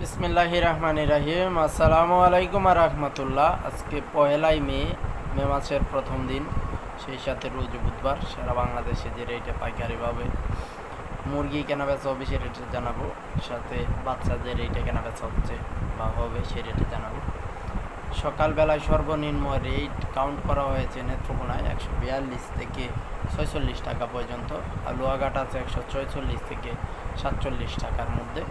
বিসমিল্লাহ রহমান রাহিম। আসসালামু আলাইকুম আর রহমতুল্লাহ। আজকে পহেলাই মে মে মাসের প্রথম দিন। সেই সাথে রোজ বুধবার সারা বাংলাদেশে যে রেটে পাইকারিভাবে মুরগি কেনা বেচা হবে সে রেটে জানাব। সাথে বাচ্চা যে রেটে কেনা বেচা হচ্ছে বা হবে সে রেটে জানাব। সকালবেলায় সর্বনিম্ন রেট কাউন্ট করা হয়েছে নেত্রকোনায় একশো বিয়াল্লিশ থেকে ছয়চল্লিশ টাকা পর্যন্ত। আর লোহাঘাট আছে একশো ছয়চল্লিশ থেকে সাতচল্লিশ টাকার মধ্যে।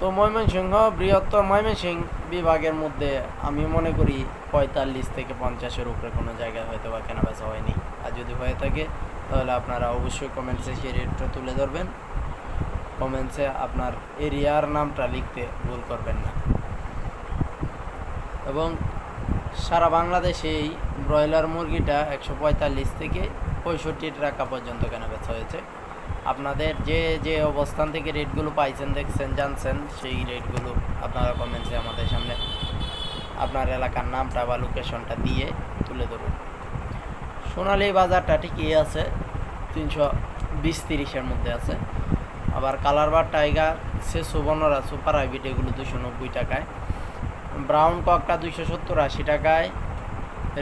তো ময়মনসিংহ বৃহত্তর ময়মনসিংহ বিভাগের মধ্যে আমি মনে করি পঁয়তাল্লিশ থেকে পঞ্চাশের উপরে কোনো জায়গায় হয়তো বা কেনা বেচা হয়নি। আর যদি হয়ে থাকে, তাহলে আপনারা অবশ্যই কমেন্টসে সেই রেটটা তুলে ধরবেন। কমেন্টসে আপনার এরিয়ার নামটা লিখতে ভুল করবেন না। এবং সারা বাংলাদেশে এই ব্রয়লার মুরগিটা একশো পঁয়তাল্লিশ থেকে পঁয়ষট্টি টাকা পর্যন্ত কেনা বেচা হয়েছে। আপনাদের যে যে অবস্থান থেকে রেটগুলো পাইছেন, দেখছেন, জানছেন, সেই রেটগুলো আপনারা কমেন্টসে আমাদের সামনে আপনার এলাকার নামটা বা লোকেশনটা দিয়ে তুলে ধরুন। সোনালী বাজারটা ঠিকই আছে, তিনশো বিশ তিরিশের মধ্যে আছে। আবার কালার বার টাইগার সে সুবর্ণরা সুপার হাইব্রিড, এগুলো দুশো নব্বই টাকায়। ব্রাউন ককটা দুইশো সত্তর আশি টাকায়।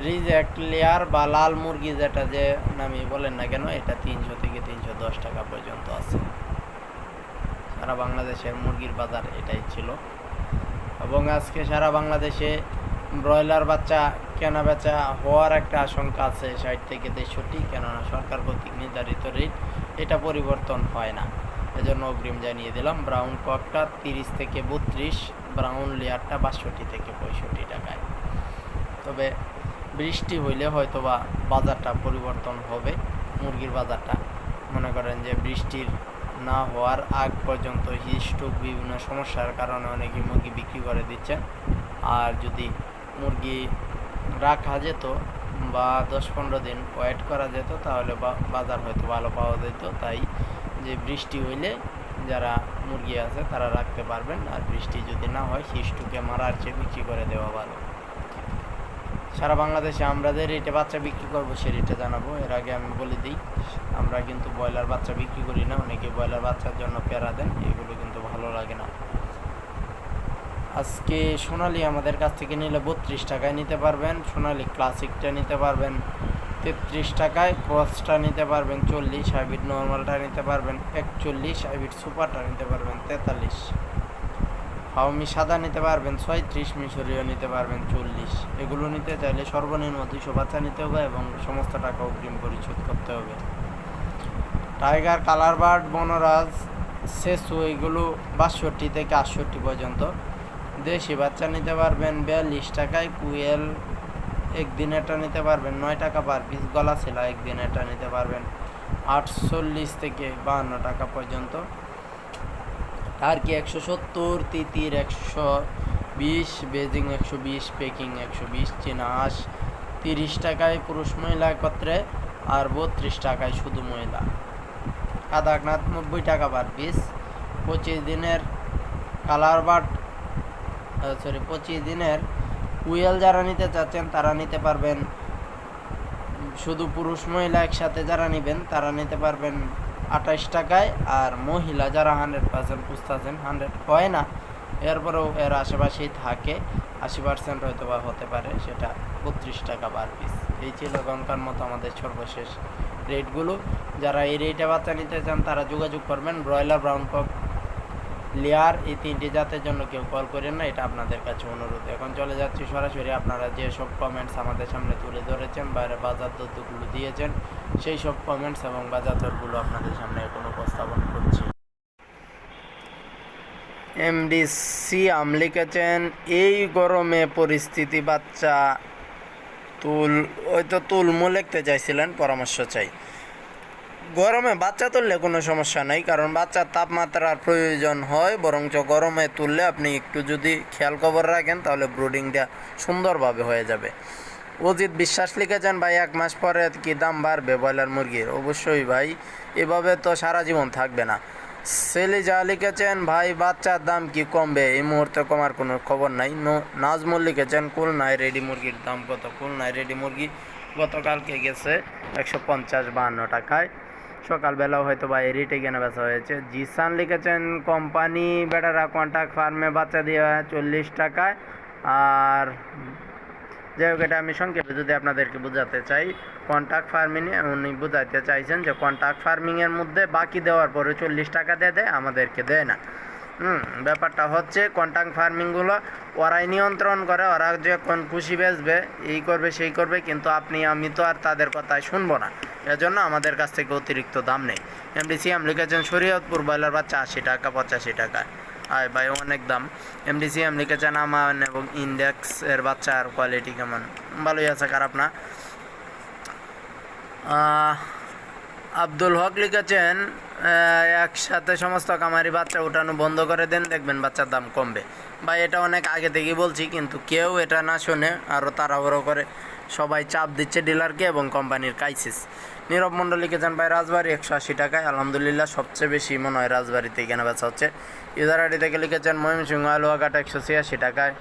রিজেক্ট লেয়ার বা লাল মুরগি যেটা যে নামি বলেন না কেন, এটা তিনশো থেকে তিনশো দশ টাকা পর্যন্ত আছে। সারা বাংলাদেশের মুরগির বাজার এটাই ছিল। এবং আজকে সারা বাংলাদেশে ব্রয়লার বাচ্চা, কেনা বেচা হওয়ার একটা আশঙ্কা আছে ষাট থেকে তেষট্টি, কেননা সরকার কর্তৃক নির্ধারিত রেট এটা পরিবর্তন হয় না। এজন্য অগ্রিম জানিয়ে দিলাম, ব্রাউন ককটা তিরিশ থেকে বত্রিশ, ব্রাউন লেয়ারটা বাষট্টি থেকে পঁয়ষট্টি টাকায়। তবে বৃষ্টি হইলে হয়তো বা বাজারটা পরিবর্তন হবে, মুরগির বাজারটা। মনে করেন যে বৃষ্টির না হওয়ার আগ পর্যন্ত হিস্টোক বিভিন্ন সমস্যার কারণে অনেকে মুরগি বিক্রি করে দিচ্ছেন। আর যদি মুরগি রাখা যেত বা দশ পনেরো দিন ওয়েট করা যেত, তাহলে বাজার হয়তো ভালো পাওয়া যেত। তাই যে বৃষ্টি হইলে যারা মুরগি আছে তারা রাখতে পারবেন। আর বৃষ্টি যদি না হয় শিষ্টুকে মারার চেয়ে বিক্রি করে দেওয়া ভালো। সারা বাংলাদেশে আমরা যে রেটে বাচ্চা বিক্রি করব সে রেটে জানাব। এর আগে আমি বলে দিই, আমরা কিন্তু ব্রয়লার বাচ্চা বিক্রি করি না, অনেকে ব্রয়লার বাচ্চার জন্য পেয়ারা দেন, এগুলো কিন্তু ভালো লাগে না। আজকে সোনালি আমাদের কাছ থেকে নিলে বত্রিশ টাকায় নিতে পারবেন, সোনালি ক্লাসিকটা নিতে পারবেন, তেত্রিশ টাকায় ক্রসটা নিতে পারবেন, চল্লিশ, হাইব্রিড নর্মালটা নিতে পারবেন, একচল্লিশ, হাইব্রিড সুপারটা নিতে পারবেন, তেতাল্লিশ। ফাউমি সাদা নিতে পারবেন ছয়ত্রিশ, মিশরীয় নিতে পারবেন চল্লিশ। এগুলো নিতে চাইলে সর্বনিম্ন দুইশো বাচ্চা নিতে হবে এবং সমস্ত টাকা অগ্রিম পরিশোধ করতে হবে। টাইগার কালার বার্ড বনরাজ, সেসু, এগুলো বাষট্টি থেকে আটষট্টি পর্যন্ত। দেশি বাচ্চা নিতে পারবেন বিয়াল্লিশ টাকায়, কুয়েল একদিনেরটা নিতে পারবেন নয় টাকা পার পিস গলা ছেলা একদিনেরটা নিতে পারবেন আটচল্লিশ থেকে বাহান্ন টাকা পর্যন্ত। টার্কি একশো সত্তর, তিতির একশো বিশ, বেজিং একশো বিশ, পেকিং একশো বিশ চীনা তিরিশ টাকায় পুরুষ মহিলা একত্রে আর বত্রিশ টাকায় শুধু মহিলা। কাদাকনাথ নব্বই টাকা পার পিস পঁচিশ দিনের কালার বাট সরি পঁচিশ দিনের উইয়েল যারা নিতে চাচ্ছেন তারা নিতে পারবেন। শুধু পুরুষ মহিলা একসাথে যারা নেবেন তারা নিতে পারবেন আঠাইশ টাকায়, আর মহিলা যারা হান্ড্রেড পার্সেন্ট খুঁজতেছেন হান্ড্রেড হয় না, এরপরেও এর আশেপাশেই থাকে, আশি পার্সেন্ট হয়তো বা হতে পারে, সেটা বত্রিশ টাকা পার পিস এই ছিল এখনকার মতো আমাদের সর্বশেষ রেটগুলো। যারা এই রেটে বাচ্চা নিতে চান, তারা যোগাযোগ করবেন ব্রয়লার ব্রাউন কক লেয়ার এই তিনটি জাতের জন্য কেউ কল করেন না, এটা আপনাদের কাছে অনুরোধ। এখন চলে যাচ্ছি সরাসরি, আপনারা যেসব কমেন্টস আমাদের সামনে তুলে ধরেছেন বাইরে বাজার দরগুলো দিয়েছেন সেই সব কমেন্টস এবং বাজার দরগুলো আপনাদের সামনে এখন উপস্থাপন করছি। এমডি সিয়াম লিখেছেন এই গরমে পরিস্থিতি বাচ্চা। তুল, ওই তো তুলমু লিখতে চাইছিলেন, পরামর্শ চাই। গরমে বাচ্চা তুললে কোনো সমস্যা নাই, কারণ বাচ্চার তাপমাত্রার প্রয়োজন হয়, বরঞ্চ গরমে তুললে আপনি একটু যদি খেয়াল খবর রাখেন, তাহলে ব্রুডিংটা সুন্দরভাবে হয়ে যাবে। অজিত বিশ্বাস লিখেছেন ভাই, এক মাস পরে কি দাম বাড়বে ব্রয়লার মুরগির? অবশ্যই, ভাই, এভাবে তো সারা জীবন থাকবে না। সেলি যা লিখেছেন, ভাই, বাচ্চার দাম কি কমবে? এই মুহূর্তে কমার কোনো খবর নাই। নাজমুল লিখেছেন, খুলনায় রেডি মুরগির দাম কত? খুলনায় রেডি মুরগি গতকালকে গেছে একশো পঞ্চাশ বাহান্ন টাকায়। সকালবেলাও হয়তো বা রেটে কেনা বেচা হয়েছে। জিসান লিখেছেন, কোম্পানি বেটারা কন্ট্যাক্ট ফার্মে বাচ্চা দেওয়া চল্লিশ টাকায় আর যাই হোক, এটা আমি সংক্ষেপে যদি আপনাদেরকে বোঝাতে চাই কন্ট্রাক্ট ফার্মিংয়ে উনি বোঝাতে চাইছেন যে কন্ট্রাক্ট ফার্মিংয়ের মধ্যে বাকি দেওয়ার পরে চল্লিশ টাকা দিয়ে দেয়, আমাদেরকে দেয় না। হুম, ব্যাপারটা হচ্ছে কন্ট্যাক্ট ফার্মিংগুলো ওরাই নিয়ন্ত্রণ করে, ওরা যখন খুশি বেচবে, এই করবে, সেই করবে, কিন্তু আপনি, আমি তো আর তাদের কথায় শুনব না। এজন্য আমাদের কাছ থেকে অতিরিক্ত দাম নেই। এমডিসিএম লিখেছেন, শরীয়তপুর ব্রয়লার বাচ্চা আশি টাকা, পঁচাশি টাকা। আয় ভাই, অনেক দাম। এমডিসিএম লিখেছেন আমান এবং ইন্ডেক্স এর বাচ্চার কোয়ালিটি কেমন? ভালোই আছে, খারাপ না? আব্দুল হক লিখেছেন একসাথে সমস্ত কামারি বাচ্চা উঠানো বন্ধ করে দেন, দেখবেন বাচ্চার দাম কমবে। ভাই, এটা অনেক আগে থেকেই বলছি, কিন্তু কেউ এটা না শুনে আরও তাড়াহুড়ো করে সবাই চাপ দিচ্ছে ডিলারকে এবং কোম্পানির ক্রাইসিস নীরব মণ্ডল লিখেছেন ভাই, রাজবাড়ি একশো আশি টাকায় আলহামদুলিল্লাহ সবচেয়ে বেশি মনে হয় রাজবাড়িতে কেনা বেচা হচ্ছে আইডি থেকে লিখেছেন, ময়মনসিংহ আলুয়াঘাট একশো ছিয়াশি টাকায়